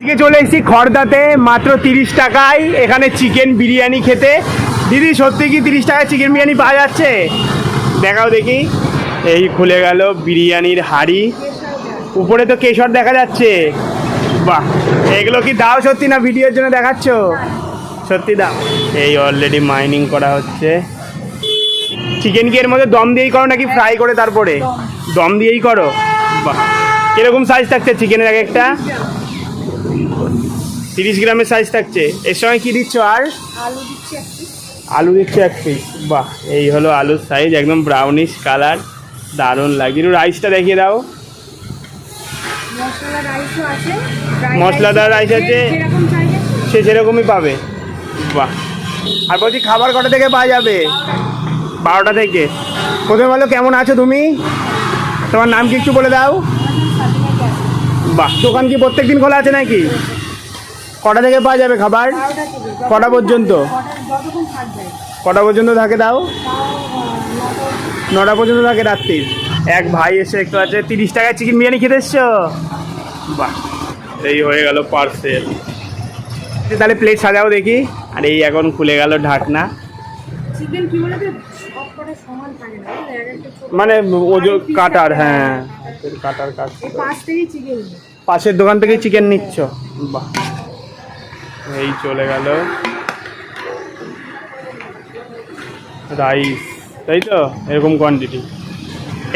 আজকে চলে এসেছি খড়দাতে, মাত্র তিরিশ টাকায়। এখানে চিকেন বিরিয়ানি খেতে। দিদি, সত্যি কি তিরিশ টাকায় চিকেন বিরিয়ানি পাওয়া যাচ্ছে? দেখাও দেখি। এই খুলে গেল বিরিয়ানির হাড়ি। উপরে তো কেশর দেখা যাচ্ছে। বাহ, এগুলো কি দাও সত্যি না ভিডিওর জন্য দেখাচ্ছ? সত্যি দাও। এই অলরেডি মাইনিং করা হচ্ছে। চিকেন কি এর মধ্যে দম দিয়েই করো নাকি ফ্রাই করে তারপরে? দম দিয়েই করো। বাহ, কীরকম সাইজ থাকছে চিকেনের এক একটা? তিরিশ গ্রামের সাইজ থাকছে। এর সঙ্গে কি দিচ্ছ আর? আলু দিচ্ছি একটু আলু দিচ্ছ এক পিস বাহ এই হলো আলুর সাইজ একদম ব্রাউনিশ কালার দারুণ লাগছে একটু রাইসটা দেখিয়ে দাও। মশলাদার rice আছে। সে সেরকমই পাবে। বাহ। আর বলছি খাবার কটা থেকে পাওয়া যাবে? বারোটা থেকে। প্রথমে বলো কেমন আছো তুমি? তোমার নাম কি একটু বলে দাও। বাহ। দোকান কি প্রত্যেক দিন খোলা আছে নাকি? কটা থেকে পাওয়া যাবে খাবার? কটা পর্যন্ত? কটা- পর্যন্ত থাকে দাও তাও? নটা নটা পর্যন্ত থাকে রাত্রির। এক ভাই এসে একটু আছে তিরিশ টাকায় চিকেন বিরিয়ানি খেতে এসছো? বাহ। এই হয়ে গেল পার্সেল তাহলে প্লেট সাজাও দেখি। আর এই এখন খুলে গেল ঢাকনা। মানে ওজন কাটার হ্যাঁ। কাটার চিকেন পাশের দোকান থেকে চিকেন নিচ্ছ? বাহ। এই চলে গেল। রাইস তাই তো? এরকম কোয়ান্টিটি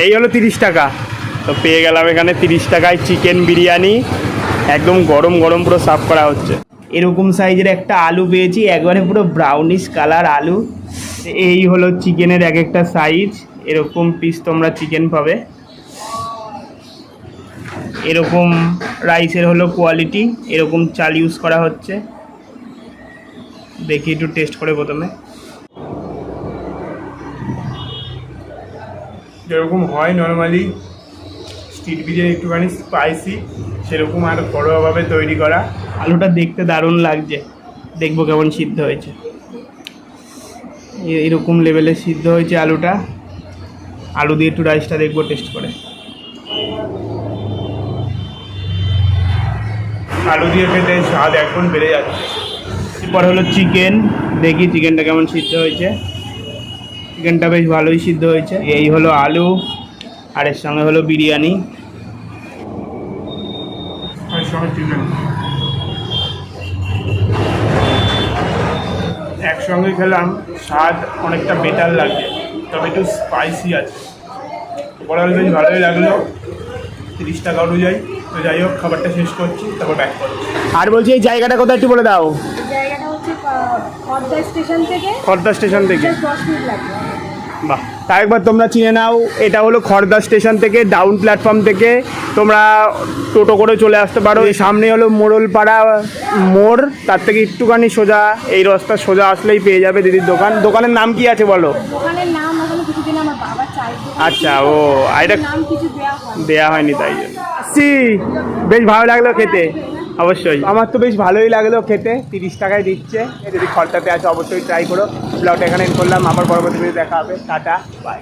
এই হলো তিরিশ টাকা। তো পেয়ে গেলাম এখানে তিরিশ টাকায় চিকেন বিরিয়ানি। একদম গরম গরম পুরো সাফ করা হচ্ছে। এরকম সাইজের একটা আলু পেয়েছি একবারে পুরো ব্রাউনিশ কালার আলু। এই হলো চিকেনের এক একটা সাইজ এরকম পিস তোমরা চিকেন পাবে। এরকম রাইসের হলো কোয়ালিটি এরকম চাল ইউজ করা হচ্ছে। দেখি একটু টেস্ট করে প্রথমে। যেরকম হয় নর্মালি স্ট্রিট বিরিয়ানি একটুখানি স্পাইসি সেরকম আর ঘরোয়াভাবে তৈরি করা। আলুটা দেখতে দারুণ লাগছে। দেখব কেমন সিদ্ধ হয়েছে। এরকম লেভেলে সিদ্ধ হয়েছে আলুটা। আলু দিয়ে একটু রাইসটা দেখব টেস্ট করে। আলু দিয়ে খেতে স্বাদ এখন বেড়ে যাচ্ছে। এরপর হলো চিকেন দেখি চিকেনটা কেমন সিদ্ধ হয়েছে। চিকেনটা বেশ ভালোই সিদ্ধ হয়েছে। এই হলো আলু, আর এর সঙ্গে হলো বিরিয়ানি। চিকেন একসঙ্গে খেলাম স্বাদ অনেকটা বেটার লাগছে তবে একটু স্পাইসি আছে। ওভারঅল বেশ ভালোই লাগল তিরিশ টাকা অনুযায়ী। তো যাই হোক খাবারটা শেষ করছি তারপর ব্যাক করছি। আর বলছি এই জায়গাটা কোথায় একটু বলে দাও। এই জায়গাটা হচ্ছে খর্দা স্টেশন থেকে খর্দা স্টেশন থেকে। দশ মিনিট লাগবে। বাহ। তা একবার তোমরা চিনে নাও এটা হলো খড়দা স্টেশন থেকে ডাউন প্ল্যাটফর্ম থেকে তোমরা টোটো করে চলে আসতে পারো। এই সামনে হলো মোড়লপাড়া মোড় তার থেকে একটুখানি সোজা এই রাস্তা সোজা আসলেই পেয়ে যাবে দিদির দোকান। দোকানের নাম কি আছে বলো? আচ্ছা ও আর এটা দেওয়া দেয়া হয়নি। তাই জন্য। আসছি বেশ ভালো লাগল খেতে। অবশ্যই। আমার তো বেশ ভালোই লাগল খেতে, তিরিশ টাকায় দিচ্ছে। যদি খরচাতে আছে, অবশ্যই ট্রাই করো। ব্লগটা এখানে করলাম, আবার পরবর্তী দেখা হবে। Tata bye